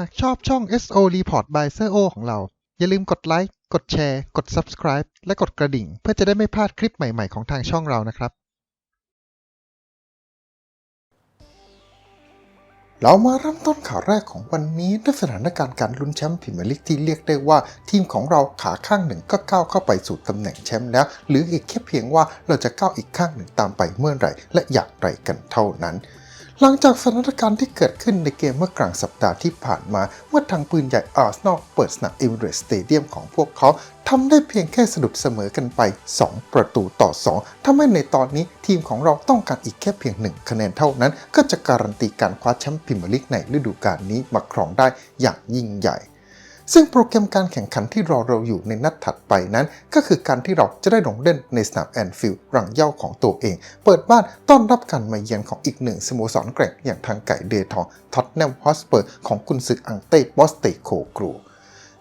หากชอบช่อง SO Report by s e o ของเรา อย่าลืมกดไลค์ กดแชร์ กด Subscribe และกดกระดิ่ง เพื่อจะได้ไม่พลาดคลิปใหม่ ๆ ของทางช่องเรานะครับ เรามาเริ่มต้นข่าวแรกของวันนี้ด้วยสถานการณ์การลุ้นแชมป์พรีเมียร์ลีกที่เรียกได้ว่า ทีมของเราขาข้างหนึ่งก็ก้าวเข้าไปสู่ตำแหน่งแชมป์แล้ว หรืออีกแค่เพียงว่าเราจะก้าวอีกข้างหนึ่งตามไปเมื่อไหร่ และอย่างไรกันเท่านั้น หลังจากสถานการณ์ที่เกิดขึ้นในเกมเมื่อกลางสัปดาห์ที่ผ่านมา เมื่อทางปืนใหญ่อาร์เซนอลเปิดสนามเอมิเรตสเตเดียมของพวกเขาทำได้เพียงแค่สะดุดเสมอกันไป 2 ประตูต่อ 2ทำให้ในตอนนี้ทีมของเราต้องการอีกแค่เพียง 1 คะแนนเท่านั้น ก็จะการันตีการคว้าแชมป์พรีเมียร์ลีกในฤดูกาลนี้มาครองได้อย่างยิ่งใหญ่ ซึ่งโปรแกรมการแข่งขันที่รอเราอยู่ในนัดถัดไปนั้น ก็คือการที่เราจะได้ลงเล่นในสนามแอนฟิลด์รังเย่าของตัวเอง เปิดบ้านต้อนรับการมาเยือนของอีกหนึ่งสโมสรแกร่งอย่างทางไก่เดทองท็อตแนมฮอสเปอร์ของกุนซืออังเต้บอสเตโคกรู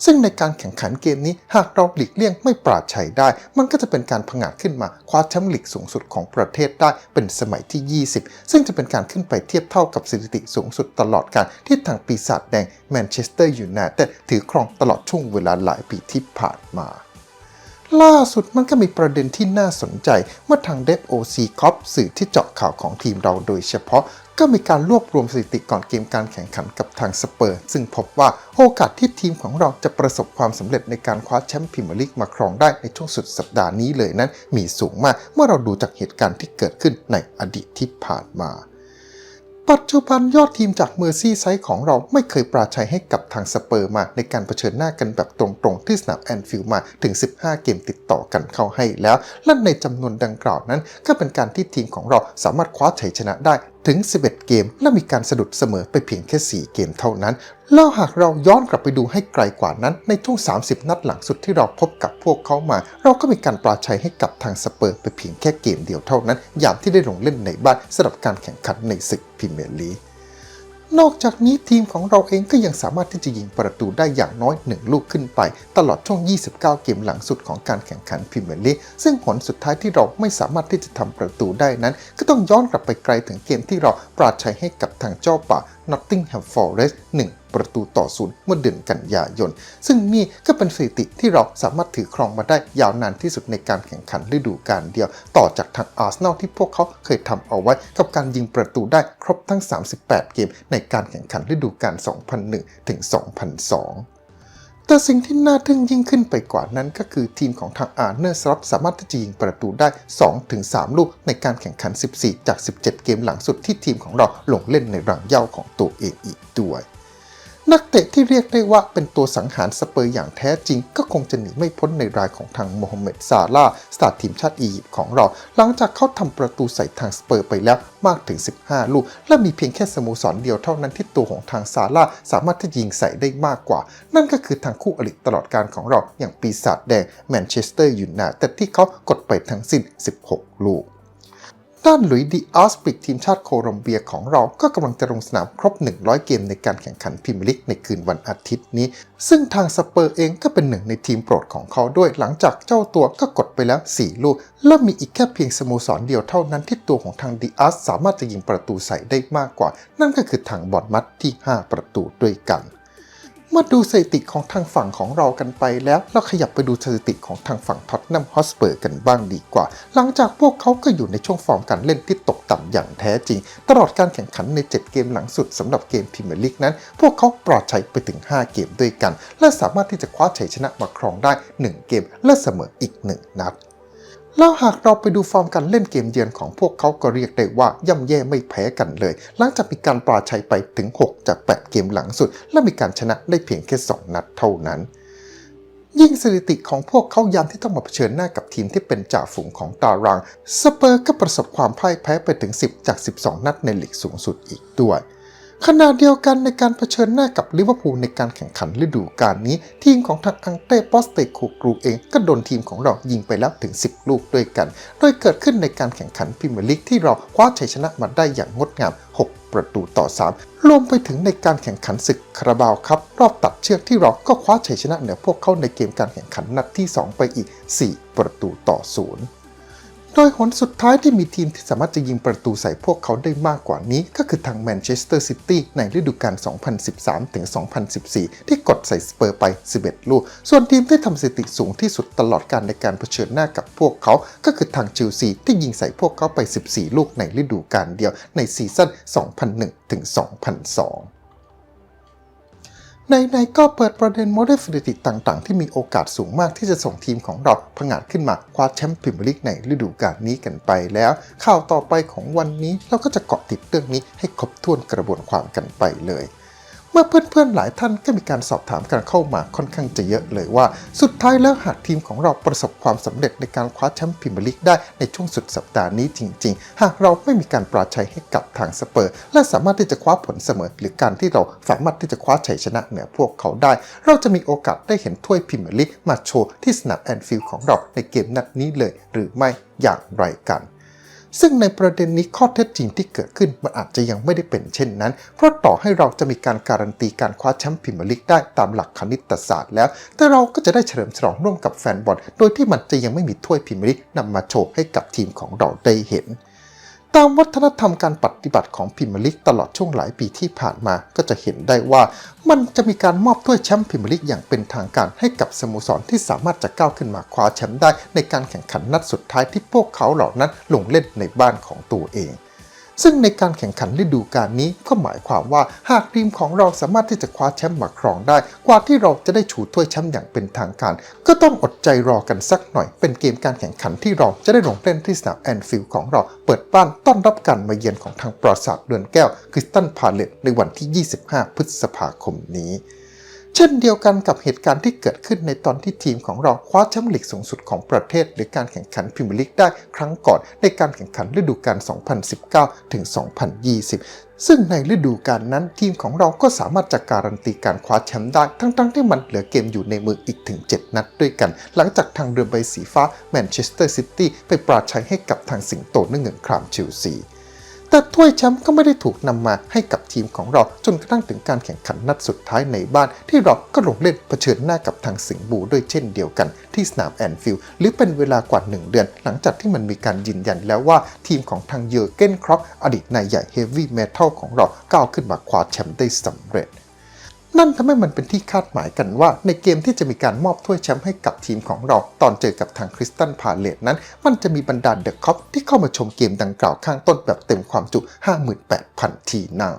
ซึ่งในการแข่งขันเกมนี้หากเราหลีกเลี่ยงไม่ปราดชัยได้ มันก็จะเป็นการผงาดขึ้นมาคว้าแชมป์ลีกสูงสุดของประเทศได้เป็นสมัยที่ 20 ซึ่งจะเป็นการขึ้นไปเทียบเท่ากับสถิติสูงสุดตลอดการที่ทางปีศาจแดงแมนเชสเตอร์ยูไนเต็ดถือครองตลอดช่วงเวลาหลายปีที่ผ่านมาล่าสุดมันก็มีประเด็นที่น่าสนใจ เมื่อทางเดฟโอซีคอปสื่อที่เจาะข่าวของทีมเราโดยเฉพาะ ก็มีการรวบรวมสถิติก่อนเกมการแข่งขันกับทางสเปอร์ ซึ่งพบว่าโอกาสที่ทีมของเราจะประสบความสำเร็จในการคว้าแชมป์พรีเมียร์ลีกมาครองได้ในช่วงสุดสัปดาห์นี้เลยนั้น มีสูงมากเมื่อเราดูจากเหตุการณ์ที่เกิดขึ้นในอดีตที่ผ่านมาปัจจุบันยอดทีมจากเมอร์ซี่ไซด์ของเราไม่เคยปราชัยให้กับทางสเปอร์มา ในการเผชิญหน้ากันแบบตรงๆ ที่สนามแอนฟิลด์มาถึง 15 เกมติดต่อกันเข้าให้แล้ว และในจำนวนดังกล่าวนั้น ก็เป็นการที่ทีมของเราสามารถคว้าชัยชนะได้ ถึง 11 เกม และมีการสะดุดเสมอไปเพียงแค่ 4 เกมเท่านั้น แล้วหากเราย้อนกลับไปดูให้ไกลกว่านั้น ในช่วง 30 นัดหลังสุดที่เราพบกับพวกเขามา เราก็มีการปราชัยให้กับทางสเปอร์ไปเพียงแค่เกมเดียวเท่านั้น ยามที่ได้ลงเล่นในบ้านสำหรับการแข่งขันในศึกพรีเมียร์ลีก นอกจากนี้ทีมของเราเองก็ยังสามารถที่จะยิงประตูได้อย่างน้อย 1 ลูกขึ้นไป ตลอดช่วง 29 เกมหลังสุดของการแข่งขันพรีเมียร์ลีกซึ่งผลสุดท้ายที่เราไม่สามารถที่จะทำประตูได้นั้น ก็ต้องย้อนกลับไปไกลถึงเกมที่เราปราชัยให้กับทางเจ้าป่า Nottingham Forest 1ประตูต่อศูนย์เมื่อเดือนกันยายน ซึ่งนี่ก็เป็นสถิติที่เราสามารถถือครองมาได้ยาวนานที่สุดในการแข่งขันฤดูกาลเดียว ต่อจากทางอาร์เซนอลที่พวกเขาเคยทำเอาไว้ กับการยิงประตูได้ครบทั้ง 38 เกมในการแข่งขันฤดูกาล 2001 ถึง 2002 แต่สิ่งที่น่าทึ่งยิ่งขึ้นไปกว่านั้นก็คือทีมของทางอาร์เนอร์สล็อตสามารถที่จะยิงประตูได้ 2-3 ลูกในการแข่งขัน 14 จาก 17 เกมหลังสุดที่ทีมของเราลงเล่นในรังเย้าของตัวเองอีกด้วย นักเตะที่เรียกได้ว่าเป็นตัวสังหารสเปอร์อย่างแท้จริง ก็คงจะหนีไม่พ้นในรายของทางโมฮัมเหม็ดซาลาสตาร์ทีมชาติอียิปต์ของเรา หลังจากเขาทำประตูใส่ทางสเปอร์ไปแล้วมากถึง 15 ลูก และมีเพียงแค่สโมสรเดียวเท่านั้นที่ตัวของทางซาลาสามารถที่ยิงใส่ได้มากกว่า นั่นก็คือทางคู่อริตลอดการของเราอย่างปีศาจแดงแมนเชสเตอร์ยูไนเต็ดที่เขากดไปทั้งสิ้น 16 ลูก ด้านหลุยส์ดีอาร์สปิกทีมชาติโคลอมเบียของเราก็กำลังจะลงสนามครบ 100 เกมในการแข่งขันพรีเมียร์ลีกในคืนวันอาทิตย์นี้ ซึ่งทางสเปอร์เองก็เป็นหนึ่งในทีมโปรดของเขาด้วย หลังจากเจ้าตัวก็กดไปแล้ว 4 ลูก และมีอีกแค่เพียงสโมสรเดียวเท่านั้นที่ตัวของทางดีอาร์สสามารถจะยิงประตูใส่ได้มากกว่า นั่นก็คือทางบอดมัดที่ 5 ประตูด้วยกัน มาดูสถิติของทางฝั่งของเรากันไปแล้ว เราขยับไปดูสถิติของทางฝั่งท็อตแนมฮอสเปอร์กันบ้างดีกว่า หลังจากพวกเขาก็อยู่ในช่วงฟอร์มการเล่นที่ตกต่ำอย่างแท้จริง ตลอดการแข่งขันใน 7 เกมหลังสุดสำหรับเกมพรีเมียร์ลีกนั้น พวกเขาปลอดชัยไปถึง 5 เกมด้วยกัน และสามารถที่จะคว้าชัยชนะมาครองได้ 1 เกมและเสมออีก 1 นัด แล้วหากเราไปดูฟอร์มการเล่นเกมเยือนของพวกเขาก็เรียกได้ว่าย่ำแย่ไม่แพ้กันเลย หลังจากมีการปราชัยไปถึง 6 จาก 8 เกมหลังสุด และมีการชนะได้เพียงแค่ 2 นัดเท่านั้น ยิ่งสถิติของพวกเขายามที่ต้องมาเผชิญหน้ากับทีมที่เป็นจ่าฝูงของตาราง สเปอร์ก็ประสบความพ่ายแพ้ไปถึง 10 จาก 12 นัดในลีกสูงสุดอีกด้วย ขณะเดียวกันในการเผชิญหน้ากับลิเวอร์พูลในการแข่งขันฤดูกาลนี้ ทีมของทางอังเต้ปอสเตโคกรูเองก็โดนทีมของเรายิงไปแล้วถึง 10 ลูกด้วยกัน โดยเกิดขึ้นในการแข่งขันพรีเมียร์ลีกที่เราคว้าชัยชนะมาได้อย่างงดงาม 6 ประตูต่อ 3 รวมไปถึงในการแข่งขันศึกคาราบาวครับ รอบตัดเชือกที่เราก็คว้าชัยชนะเหนือพวกเขาในเกมการแข่งขันนัดที่ 2 ไปอีก 4 ประตูต่อ 0 โดยหนสุดท้ายที่มีทีมที่สามารถจะยิงประตูใส่พวกเขาได้มากกว่านี้ ก็คือทางแมนเชสเตอร์ซิตี้ในฤดูกาล 2013-2014 ที่กดใส่สเปอร์ไป 11 ลูก ส่วนทีมที่ทำสถิติสูงที่สุดตลอดการในการเผชิญหน้ากับพวกเขา ก็คือทางเชลซีที่ยิงใส่พวกเขาไป 14 ลูกในฤดูกาลเดียวในซีซั่น 2001-2002 ในในก็เปิดประเด็นโมเดลสถิติต่างๆ ที่มีโอกาสสูงมากที่จะส่งทีมของเราพังาดขึ้นมาคว้าแชมป์พรีเมียร์ลีกในฤดูกาลนี้กันไปแล้ว ข่าวต่อไปของวันนี้เราก็จะเกาะติดเรื่องนี้ให้ครบถ้วนกระบวนความกันไปเลย มื่อเพื่อนๆหลายท่านก็มีการสอบถามกันเข้ามาค่อนข้างจะเยอะเลยว่า สุดท้ายแล้วหากทีมของเราประสบความสำเร็จในการคว้าแชมป์พรีเมียร์ลีกได้ในช่วงสุดสัปดาห์นี้จริง ๆ หากเราไม่มีการปราชัยให้กับทางสเปอร์ และสามารถที่จะคว้าผลเสมอ หรือการที่เราสามารถที่จะคว้าชัยชนะเหนือพวกเขาได้ เราจะมีโอกาสได้เห็นถ้วยพรีเมียร์ลีกมาโชว์ที่สนามแอนฟิลด์ของเราในเกมนัดนี้เลย หรือไม่อย่างไรกัน ซึ่งในประเด็นนี้ข้อเท็จจริงที่เกิดขึ้นมันอาจจะยังไม่ได้เป็นเช่นนั้น เพราะต่อให้เราจะมีการการันตีการคว้าแชมป์พรีเมียร์ลีกได้ตามหลักคณิตศาสตร์แล้ว แต่เราก็จะได้เฉลิมฉลองร่วมกับแฟนบอล โดยที่มันจะยังไม่มีถ้วยพรีเมียร์ลีกนำมาโชว์ให้กับทีมของเราได้เห็น ตามวัฒนธรรมการปฏิบัติของพิมลิกตลอดช่วงหลายปีที่ผ่านมาก็จะเห็นได้ว่า มันจะมีการมอบถ้วยแชมป์พิมลิกอย่างเป็นทางการให้กับสโมสรที่สามารถจะก้าวขึ้นมาคว้าแชมป์ได้ในการแข่งขันนัดสุดท้ายที่พวกเขาเหล่านั้นลงเล่นในบ้านของตัวเอง ซึ่งในการแข่งขันฤดูกาลนี้ก็หมายความว่าหากทีมของเราสามารถที่จะคว้าแชมป์มาครองได้ กว่าที่เราจะได้ชูถ้วยแชมป์อย่างเป็นทางการ ก็ต้องอดใจรอกันสักหน่อย เป็นเกมการแข่งขันที่เราจะได้ลงเล่นที่สนามแอนฟิลด์ของเรา เปิดบ้านต้อนรับการมาเยือนของทางปราสาทเรือนแก้วคริสตันพาเลตในวันที่ 25 พฤษภาคมนี้ เช่นเดียวกันกับเหตุการณ์ที่เกิดขึ้นในตอนที่ทีมของเราคว้าแชมป์ลีกสูงสุดของประเทศ หรือการแข่งขันพรีเมียร์ลีกได้ครั้งก่อนในการแข่งขันฤดูกาล 2019 ถึง 2020 ซึ่งในฤดูกาลนั้นทีมของเราก็สามารถจะการันตีการคว้าแชมป์ได้ ทั้งๆที่มันเหลือเกมอยู่ในมืออีกถึง 7 นัดด้วยกัน หลังจากทางเรือใบสีฟ้าแมนเชสเตอร์ซิตี้ไปปราชัยให้กับทางสิงโตนึ่งเงินครามเชลซี แต่ถ้วยแชมป์ก็ไม่ได้ถูกนำมาให้กับทีมของเราจนกระทั่งถึงการแข่งขันนัดสุดท้ายในบ้าน ที่เราก็ลงเล่นเผชิญหน้ากับทางสิงห์บูด้วยเช่นเดียวกัน ที่สนามแอนฟิลด์หรือเป็นเวลากว่า 1 เดือน หลังจากที่มันมีการยืนยันแล้วว่าทีมของทางเยอร์เกนครอปอดีตนายใหญ่เฮฟวี่เมทัลของเราก้าวขึ้นมาคว้าแชมป์ได้สำเร็จ นั่นทำให้มันเป็นที่คาดหมายกันว่า ในเกมที่จะมีการมอบถ้วยแชมป์ให้กับทีมของเรา ตอนเจอกับทางคริสตันพาเลตนั้น มันจะมีบรรดาเดอะคอปที่เข้ามาชมเกมดังกล่าวข้างต้นแบบเต็มความจุ 58,000 ทีนั่ง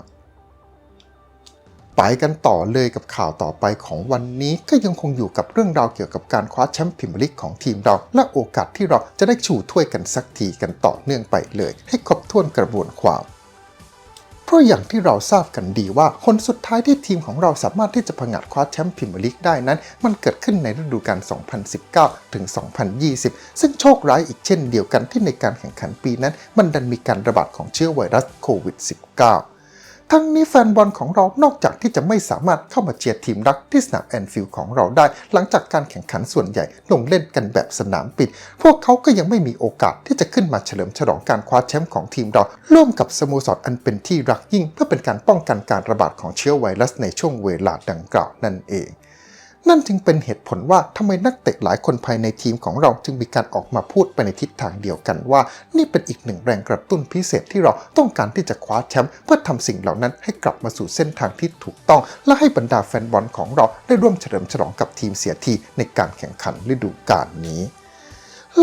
ไปกันต่อเลยกับข่าวต่อไปของวันนี้ก็ยังคงอยู่กับเรื่องราวเกี่ยวกับการคว้าแชมป์พรีเมียร์ลีกของทีมเรา และโอกาสที่เราจะได้ชูถ้วยกันสักทีกันต่อเนื่องไปเลย ให้ครบถ้วนกระบวนความ เพราะอย่างที่เราทราบกันดีว่าคนสุดท้ายที่ทีมของเราสามารถที่จะผงัดคว้าแชมป์พรีเมียร์ลีกได้นั้น มันเกิดขึ้นในฤดูกาล 2019 ถึง 2020 ซึ่งโชคร้ายอีกเช่นเดียวกันที่ในการแข่งขันปีนั้นมันดันมีการระบาดของเชื้อไวรัสโควิด -19 ทั้งนี้แฟนบอลของเรานอกจากที่จะไม่สามารถเข้ามาเชียร์ทีมรักที่สนามแอนฟิลด์ของเราได้ หลังจากการแข่งขันส่วนใหญ่ลงเล่นกันแบบสนามปิด พวกเขาก็ยังไม่มีโอกาสที่จะขึ้นมาเฉลิมฉลองการคว้าแชมป์ของทีมเรา ร่วมกับสโมสรอันเป็นที่รักยิ่ง เพื่อเป็นการป้องกันการระบาดของเชื้อไวรัสในช่วงเวลาดังกล่าวนั่นเอง นั่นจึงเป็นเหตุผลว่าทำไมนักเตะหลายคนภายในทีมของเราจึงมีการออกมาพูดไปในทิศทางเดียวกันว่า นี่เป็นอีกหนึ่งแรงกระตุ้นพิเศษที่เราต้องการที่จะคว้าแชมป์เพื่อทำสิ่งเหล่านั้นให้กลับมาสู่เส้นทางที่ถูกต้อง และให้บรรดาแฟนบอลของเราได้ร่วมเฉลิมฉลองกับทีมเสียทีในการแข่งขันฤดูกาลนี้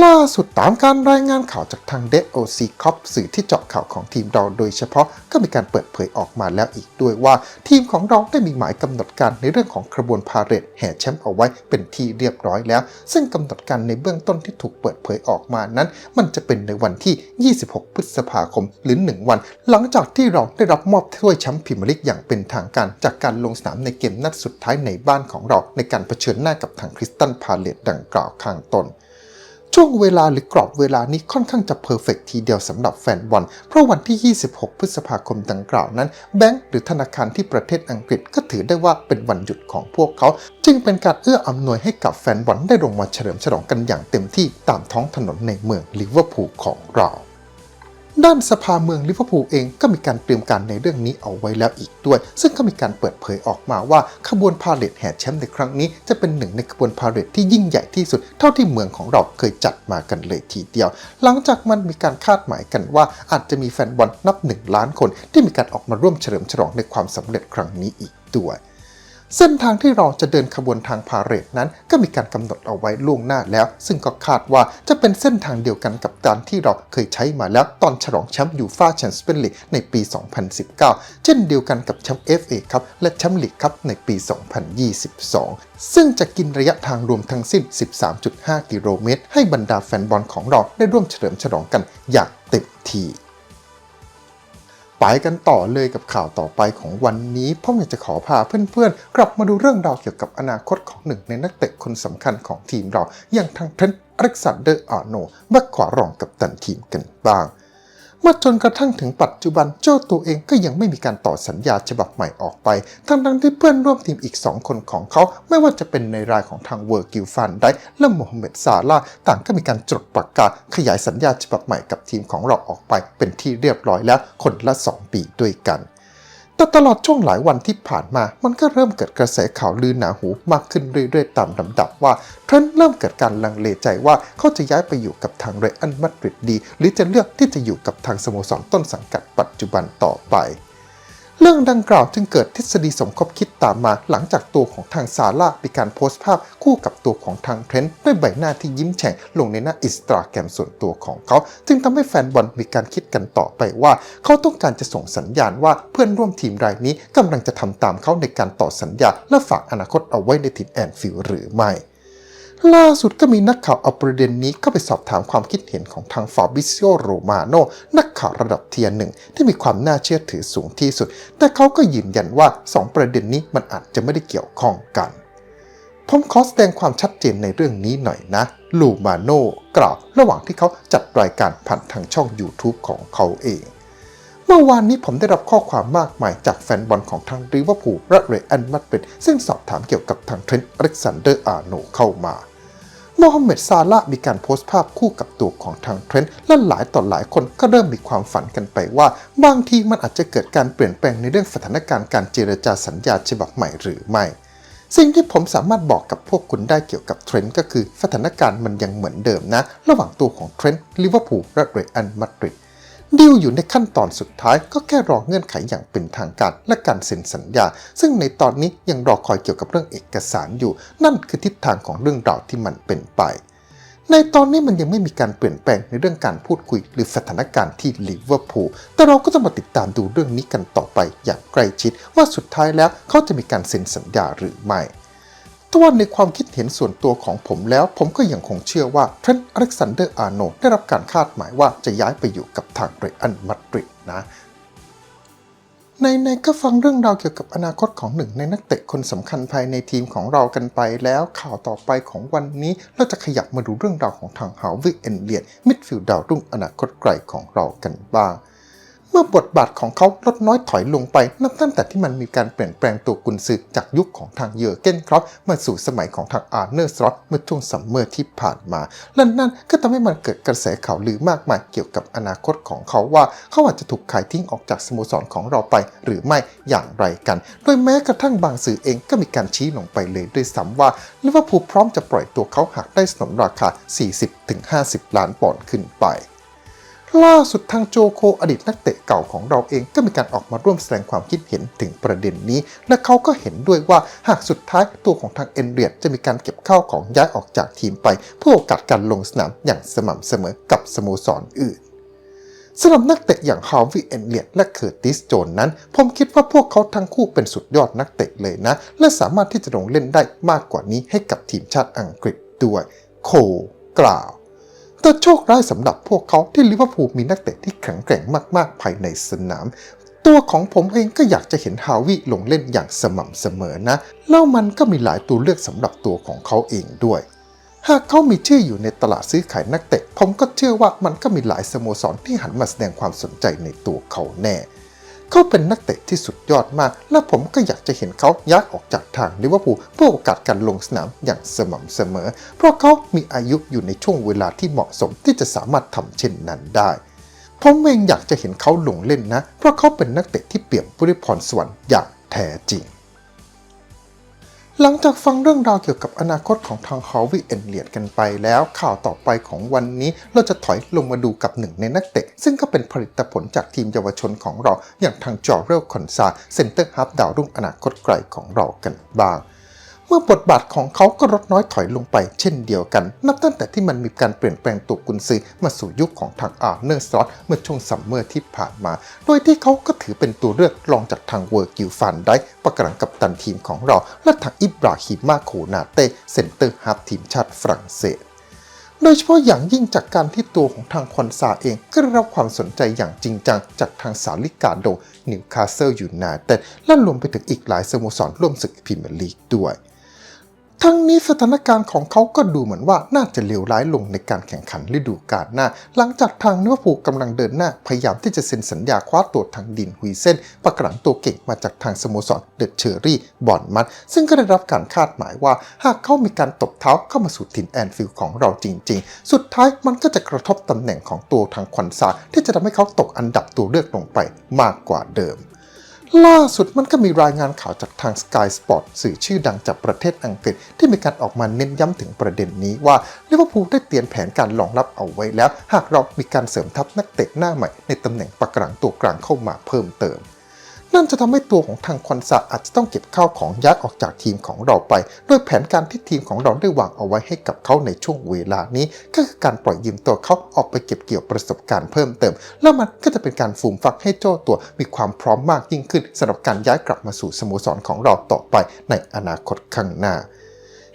ล่าสุดตามการรายงานข่าวจากทาง d o c c o p สื่อที่เจาะข่าวของทีมเราโดยเฉพาะก็มีการเปิดเผยออกมาแล้วอีกด้วยว่า ทีมของเราได้มีหมายกำหนดการในเรื่องของขบวนพาเหรดแห่แชมป์เอาไว้เป็นที่เรียบร้อยแล้ว ซึ่งกำหนดการในเบื้องต้นที่ถูกเปิดเผยออกมานั้น มันจะเป็นในวันที่ 26 พฤษภาคมหรือ 1 วัน หลังจากที่เราได้รับมอบถ้วยแชมป์พรีเมียร์ลีกอย่างเป็นทางการ จากการลงสนามในเกมนัดสุดท้ายในบ้านของเรา ในการเผชิญหน้ากับทางคริสตันพาเลตดังกล่าวข้างต้น ช่วงเวลาหรือกรอบเวลานี้ค่อนข้างจะเพอร์เฟกทีเดียวสำหรับแฟนบอล เพราะวันที่ 26 พฤษภาคมดังกล่าวนั้น แบงก์หรือธนาคารที่ประเทศอังกฤษก็ถือได้ว่าเป็นวันหยุดของพวกเขา จึงเป็นการเอื้ออำนวยให้กับแฟนบอลได้ลงมาเฉลิมฉลองกันอย่างเต็มที่ตามท้องถนนในเมืองลิเวอร์พูลของเรา ด้านสภาเมืองลิเวอร์พูลเองก็มีการเตรียมการในเรื่องนี้เอาไว้แล้วอีกด้วย ซึ่งก็มีการเปิดเผยออกมาว่าขบวนพาเหรดแห่แชมป์ในครั้งนี้ จะเป็นหนึ่งในขบวนพาเหรดที่ยิ่งใหญ่ที่สุดเท่าที่เมืองของเราเคยจัดมากันเลยทีเดียว หลังจากมันมีการคาดหมายกันว่าอาจจะมีแฟนบอลนับหนึ่งล้านคน ที่มีการออกมาร่วมเฉลิมฉลองในความสำเร็จครั้งนี้อีกด้วย เส้นทางที่เราจะเดินขบวนทางพาเหรดนั้น ก็มีการกำหนดเอาไว้ล่วงหน้าแล้ว ซึ่งก็คาดว่าจะเป็นเส้นทางเดียวกันกับการที่เราเคยใช้มาแล้วตอนฉลองแชมป์ยูฟ่าแชมเปี้ยนลีกในปี 2019 เช่นเดียวกันกับแชมป์ FA ครับและแชมป์ลีกครับในปี 2022 ซึ่งจะกินระยะทางรวมทั้งสิ้น 13.5 กิโลเมตร ให้บรรดาแฟนบอลของเราได้ร่วมเฉลิมฉลองกันอย่างเต็มที่ ไปกันต่อเลยกับข่าวต่อไปของวันนี้ผมอยากจะขอพาเพื่อนๆ กลับมาดูเรื่องราวเกี่ยวกับอนาคตของหนึ่งในนักเตะคนสำคัญของทีมเราอย่างทางเทรนต์อเล็กซานเดอร์อาร์โนแบ็กขวารองกับตันทีมกันบ้าง เมื่อจนกระทั่งถึงปัจจุบันเจ้าตัวเองก็ยังไม่มีการต่อสัญญาฉบับใหม่ออกไป ทั้งทั้งที่เพื่อนร่วมทีมอีก 2 คนของเขา ไม่ว่าจะเป็นในรายของทางเวอร์กิลฟันได้และโมฮัมเหม็ดซาลาต่างก็มีการจดปากกาขยายสัญญาฉบับใหม่กับทีมของเราออกไป เป็นที่เรียบร้อยแล้วคนละ 2 ปีด้วยกัน แต่ตลอดช่วงหลายวันที่ผ่านมา มันก็เริ่มเกิดกระแสข่าวลือหนาหูมากขึ้นเรื่อยๆ ตามลำดับว่าเทรนต์เริ่มเกิดการลังเลใจว่าเขาจะย้ายไปอยู่กับทางเรอัลมาดริดดี หรือจะเลือกที่จะอยู่กับทางสโมสรต้นสังกัดปัจจุบันต่อไป เรื่องดังกล่าวจึงเกิดทฤษฎีสมคบคิดตามมาหลังจากตัวของทางซาร่ามีการโพสต์ภาพคู่กับตัวของทางเทรนต์ด้วยใบหน้าที่ยิ้มแฉ่งลงในหน้าอินสตาแกรมส่วนตัวของเขา จึงทำให้แฟนบอลมีการคิดกันต่อไปว่า เขาต้องการจะส่งสัญญาณว่าเพื่อนร่วมทีมรายนี้กำลังจะทำตามเขาในการต่อสัญญาและฝากอนาคตเอาไว้ในทีมแอนฟิลหรือไม่ ล่าสุดก็มีนักข่าวเอาประเด็นนี้เข้าไปสอบถามความคิดเห็นของทางฟาบิซิโอโรมาโนนักข่าวระดับเทียร์หนึ่งที่มีความน่าเชื่อถือสูงที่สุด แต่เขาก็ยืนยันว่า 2 ประเด็นนี้มันอาจจะไม่ได้เกี่ยวข้องกัน ผมขอแสดงความชัดเจนในเรื่องนี้หน่อยนะลูมาโนกล่าวระหว่างที่เขาจัดรายการผ่านทางช่อง YouTube ของเขาเองเมื่อวานนี้ผมได้รับข้อความมากมายจากแฟนบอลของทางริเวอร์พูลและเรอัลมาดริดซึ่งสอบถามเกี่ยวกับทางเทรนต์อเล็กซานเดอร์อาร์โนเข้ามา โมฮัมเหม็ดซาลามีการโพสต์ภาพคู่กับตัวของทางเทรนต์และหลายต่อหลายคนก็เริ่มมีความฝันกันไปว่า บางทีมันอาจจะเกิดการเปลี่ยนแปลงในเรื่องสถานการณ์การเจรจาสัญญาฉบับใหม่หรือไม่ สิ่งที่ผมสามารถบอกกับพวกคุณได้เกี่ยวกับเทรนต์ก็คือสถานการณ์มันยังเหมือนเดิมนะ ระหว่างตัวของเทรนต์ลิเวอร์พูลและเรอัลมาดริด ดีลอยู่ในขั้นตอนสุดท้ายก็แค่รอเงื่อนไขอย่างเป็นทางการและการเซ็นสัญญา ซึ่งในตอนนี้ยังรอคอยเกี่ยวกับเรื่องเอกสารอยู่ นั่นคือทิศทางของเรื่องราวที่มันเป็นไป ในตอนนี้มันยังไม่มีการเปลี่ยนแปลงในเรื่องการพูดคุยหรือสถานการณ์ที่ลิเวอร์พูลแต่เราก็ต้องมาติดตามดูเรื่องนี้กันต่อไปอย่างใกล้ชิด ว่าสุดท้ายแล้วเขาจะมีการเซ็นสัญญาหรือไม่ ทว่าในความคิดเห็นส่วนตัวของผมแล้วผมก็ยังคงเชื่อว่าเทรนต์อเล็กซานเดอร์อาร์โนได้รับการคาดหมายว่าจะย้ายไปอยู่กับทางเรอัลมาดริดนะในๆก็ฟังเรื่องราวเกี่ยวกับอนาคตของหนึ่งในนักเตะคนสำคัญภายในทีมของเรากันไปแล้วข่าวต่อไปของวันนี้เราจะขยับมาดูเรื่องราวของทางฮาวิเอนเลียนมิดฟิลด์ดาวรุ่งอนาคตไกลของเรากันบ้าง เมื่อบทบาทของเขาลดน้อยถอยลงไป นับตั้งแต่ที่มันมีการเปลี่ยนแปลงตัวกุนซือจากยุคของทางเยอร์เกนครอปมาสู่สมัยของทางอาร์เนอร์สล็อตเมื่อช่วงซัมเมอร์ที่ผ่านมา และนั่นก็ทำให้มันเกิดกระแสข่าวลือมากมายเกี่ยวกับอนาคตของเขาว่าเขาอาจจะถูกขายทิ้งออกจากสโมสรของเราไป หรือไม่อย่างไรกัน โดยแม้กระทั่งบางสื่อเองก็มีการชี้ลงไปเลยด้วยซ้ำว่าลิเวอร์พูลพร้อมจะปล่อยตัวเขาหากได้สนนราคา 40-50 ล้านปอนด์ขึ้นไป ล่าสุดทางโจโคอดีตนักเตะเก่าของเราเองก็มีการออกมาร่วมแสดงความคิดเห็นถึงประเด็นนี้ และเขาก็เห็นด้วยว่าหากสุดท้ายตัวของทางเอนเรียดจะมีการเก็บข้าวของย้ายออกจากทีมไปเพื่อโอกาสการลงสนามอย่างสม่ำเสมอกับสโมสรออื่นสำหรับนักเตะอย่างฮาวิเอนเลียดและเคอร์ติสโจนนั้น ผมคิดว่าพวกเขาทั้งคู่เป็นสุดยอดนักเตะเลยนะ และสามารถที่จะลงเล่นได้มากกว่านี้ให้กับทีมชาติอังกฤษด้วยโคกล่าว แต่โชคร้ายสำหรับพวกเขาที่ลิเวอร์พูลมีนักเตะที่แข็งแกร่งมากๆ ภายในสนาม ตัวของผมเองก็อยากจะเห็นฮาวิลงเล่นอย่างสม่ำเสมอนะ แล้วมันก็มีหลายตัวเลือกสำหรับตัวของเขาเองด้วย หากเขามีชื่ออยู่ในตลาดซื้อขายนักเตะ ผมก็เชื่อว่ามันก็มีหลายสโมสรที่หันมาแสดงความสนใจในตัวเขาแน่ เขาเป็นนักเตะที่สุดยอดมาก และผมก็อยากจะเห็นเขาย้ายออกจากทางลิเวอร์พูลเพื่อโอกาสการลงสนามอย่างสม่ำเสมอ เพราะเขามีอายุอยู่ในช่วงเวลาที่เหมาะสมที่จะสามารถทำเช่นนั้นได้ผมเองอยากจะเห็นเขาลงเล่นนะ เพราะเขาเป็นนักเตะที่เปี่ยมบริพรสวรรค์อย่างแท้จริง หลังจากฟังเรื่องราวเกี่ยวกับอนาคตของทางฮาวิเอ็นเลียดกันไปแล้ว ข่าวต่อไปของวันนี้เราจะถอยลงมาดูกับหนึ่งในนักเตะ ซึ่งก็เป็นผลิตผลจากทีมเยาวชนของเรา อย่างทางจอเรลคอนซาเซนเตอร์ฮับดาวรุ่งอนาคตไกลของเรากันบ้าง มื่อบทบาทของเขาก็ลดน้อยถอยลงไปเช่นเดียวกัน นับตั้งแต่ที่มันมีการเปลี่ยนแปลงตัวกุนซือมาสู่ยุคของทางอาร์เนอร์สล็อตเมื่อช่วงซัมเมอร์ที่ผ่านมา โดยที่เขาก็ถือเป็นตัวเลือกรองจากทางเวอร์กิลฟันได้ประกังกับตันทีมของเรา และทางอิบราฮิมาโคนาเต้เซนเตอร์ฮาฟทีมชาติฝรั่งเศสโดยเฉพาะอย่างยิ่งจากการที่ตัวของทางคอนซาเองก็ได้รับความสนใจอย่างจริงจัง จากทางสาลิกาโดนิวคาสเซิลยูไนเต็ดและรวมไปถึงอีกหลายสโมสรร่วมศึกพรีเมียร์ลีกด้วย ทั้งนี้สถานการณ์ของเขาก็ดูเหมือนว่าน่าจะเลวร้ายลงในการแข่งขันฤดูกาลหน้า หลังจากทางเนื้อผูลกำลังเดินหน้า พยายามที่จะเซ็นสัญญาคว้าตัวทางดินฮุยเส้น ประกรังตัวเก่งมาจากทางสโมสรเดอะเชอรี่บอนมัดซึ่งก็ได้รับการคาดหมายว่า หากเขามีการตบเท้าเข้ามาสู่ถิ่นแอนฟิลด์ของเราจริง ๆ สุดท้ายมันก็จะกระทบตำแหน่งของตัวทางควันซาที่จะทำให้เขาตกอันดับตัวเลือกลงไปมากกว่าเดิม ล่าสุดมันก็มีรายงานข่าวจากทาง Sky Sport สื่อชื่อดังจากประเทศอังกฤษ ที่มีการออกมาเน้นย้ำถึงประเด็นนี้ว่าลิเวอร์พูลได้เตรียมแผนการรองรับเอาไว้แล้ว หากเรามีการเสริมทัพนักเตะหน้าใหม่ในตำแหน่งปะกลางตัวกลางเข้ามาเพิ่มเติม นั่นจะทำให้ตัวของทางคอนซาอาจจะต้องเก็บข้าวของย้ายออกจากทีมของเราไปด้วยแผนการที่ทีมของเราได้วางเอาไว้ให้กับเขาในช่วงเวลานี้ ก็คือการปล่อยยืมตัวเขาออกไปเก็บเกี่ยวประสบการณ์เพิ่มเติม แล้วมันก็จะเป็นการฟูมฟักให้เจ้าตัวมีความพร้อมมากยิ่งขึ้นสำหรับการย้ายกลับมาสู่สโมสรของเราต่อไปในอนาคตข้างหน้า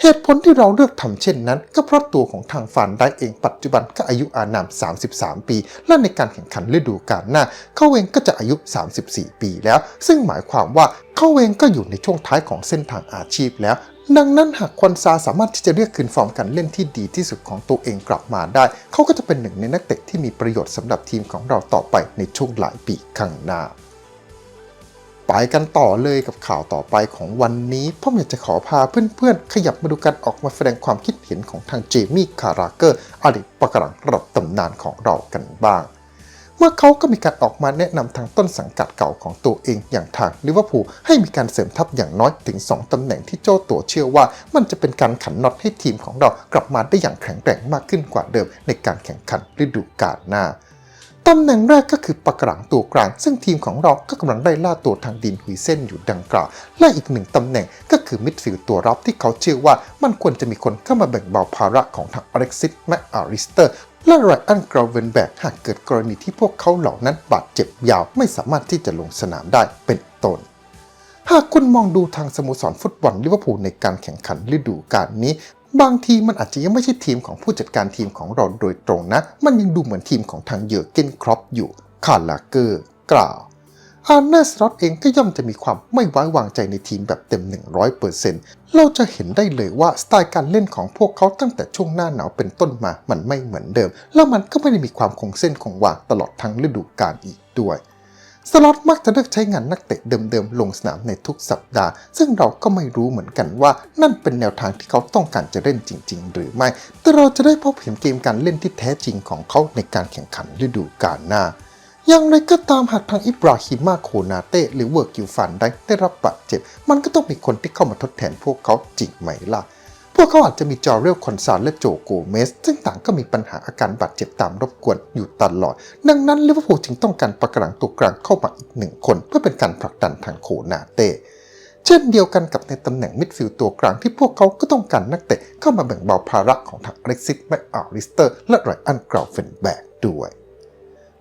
เหตุผลที่เราเลือกทำเช่นนั้น ก็เพราะตัวของทางฟานได้เองปัจจุบันก็อายุอานาม 33 ปี และในการแข่งขันฤดูกาลหน้า เขาเองก็จะอายุ 34 ปีแล้ว ซึ่งหมายความว่าเขาเองก็อยู่ในช่วงท้ายของเส้นทางอาชีพแล้วดังนั้นหากควันซาสามารถที่จะเรียกคืนฟอร์มการเล่นที่ดีที่สุดของตัวเองกลับมาได้ เขาก็จะเป็นหนึ่งในนักเตะที่มีประโยชน์สำหรับทีมของเราต่อไปในช่วงหลายปีข้างหน้า ไปกันต่อเลยกับข่าวต่อไปของวันนี้ผมอยากจะขอพาเพื่อนๆ ขยับมาดูกันออกมาแสดงความคิดเห็นของทางเจมี่คาราเกอร์อดีตปะกรังระดับตำนานของเรากันบ้าง เมื่อเขาก็มีการออกมาแนะนำทางต้นสังกัดเก่าของตัวเองอย่างทางลิเวอร์พูลให้มีการเสริมทัพอย่างน้อยถึง 2ตำแหน่งที่โจ้ตัวเชื่อว่า มันจะเป็นการขันน็อตให้ทีมของเรากลับมาได้อย่างแข็งแกร่งมากขึ้นกว่าเดิมในการแข่งขันฤดูกาลหน้า ตำแหน่งแรกก็คือปะกรังตัวกลาง ซึ่งทีมของเราก็กำลังได้ล่าตัวทางดินหุยเส้นอยู่ดังกล่าว และอีกหนึ่งตำแหน่งก็คือมิดฟิลด์ตัวรับที่เขาเชื่อว่ามันควรจะมีคนเข้ามาแบ่งเบาภาระของทางอเล็กซิสแมคอาริสเตอร์และไรอันกราเวนแบกหากเกิดกรณีที่พวกเขาเหล่านั้นบาดเจ็บยาวไม่สามารถที่จะลงสนามได้เป็นต้นหากคุณมองดูทางสโมสรฟุตบอลลิเวอร์พูลในการแข่งขันฤดูกาลนี้ บางทีมันอาจจะยังไม่ใช่ทีมของผู้จัดการทีมของเราโดยตรงนะ มันยังดูเหมือนทีมของทางเยอร์เกนครอปอยู่คาร์ลาเกอร์ กล่าว อาร์เนสล็อตเองก็ย่อมจะมีความไม่ไว้วางใจในทีมแบบเต็ม 100%เราจะเห็นได้เลยว่าสไตล์การเล่นของพวกเขาตั้งแต่ช่วงหน้าหนาวเป็นต้นมา มันไม่เหมือนเดิม แล้วมันก็ไม่ได้มีความคงเส้นคงวาตลอดทั้งฤดูกาลอีกด้วย สล็อตมักจะเลือกใช้งานนักเตะเดิมๆ ลงสนามในทุกสัปดาห์ ซึ่งเราก็ไม่รู้เหมือนกันว่า นั่นเป็นแนวทางที่เขาต้องการจะเล่นจริง ๆ หรือไม่ แต่เราจะได้พบเห็นเกมการเล่นที่แท้จริงของเขาในการแข่งขันฤดูกาลหน้าอย่างไรก็ตามหากทางอิบราฮิมาโคนาเต้หรือเวอร์กิลฟันได้ได้รับบาดเจ็บ มันก็ต้องมีคนที่เข้ามาทดแทนพวกเขาจริงไหมล่ะ พวกเขาอาจจะมีจอร์เรลคอนซาลและโจโกเมส ซึ่งต่างก็มีปัญหาอาการบาดเจ็บตามรบกวนอยู่ตลอด ดังนั้นลิเวอร์พูลจึงต้องการประกังตัวกลางเข้ามาอีกหนึ่งคน เพื่อเป็นการผลักดันทางโคนาเต้เช่นเดียวกันกับในตำแหน่งมิดฟิลด์ตัวกลางที่พวกเขาก็ต้องการนักเตะเข้ามาแบ่งเบาภาระของทางอเล็กซิสแมคอาริสเตอร์ และไรอันกราวเฟนแบกด้วย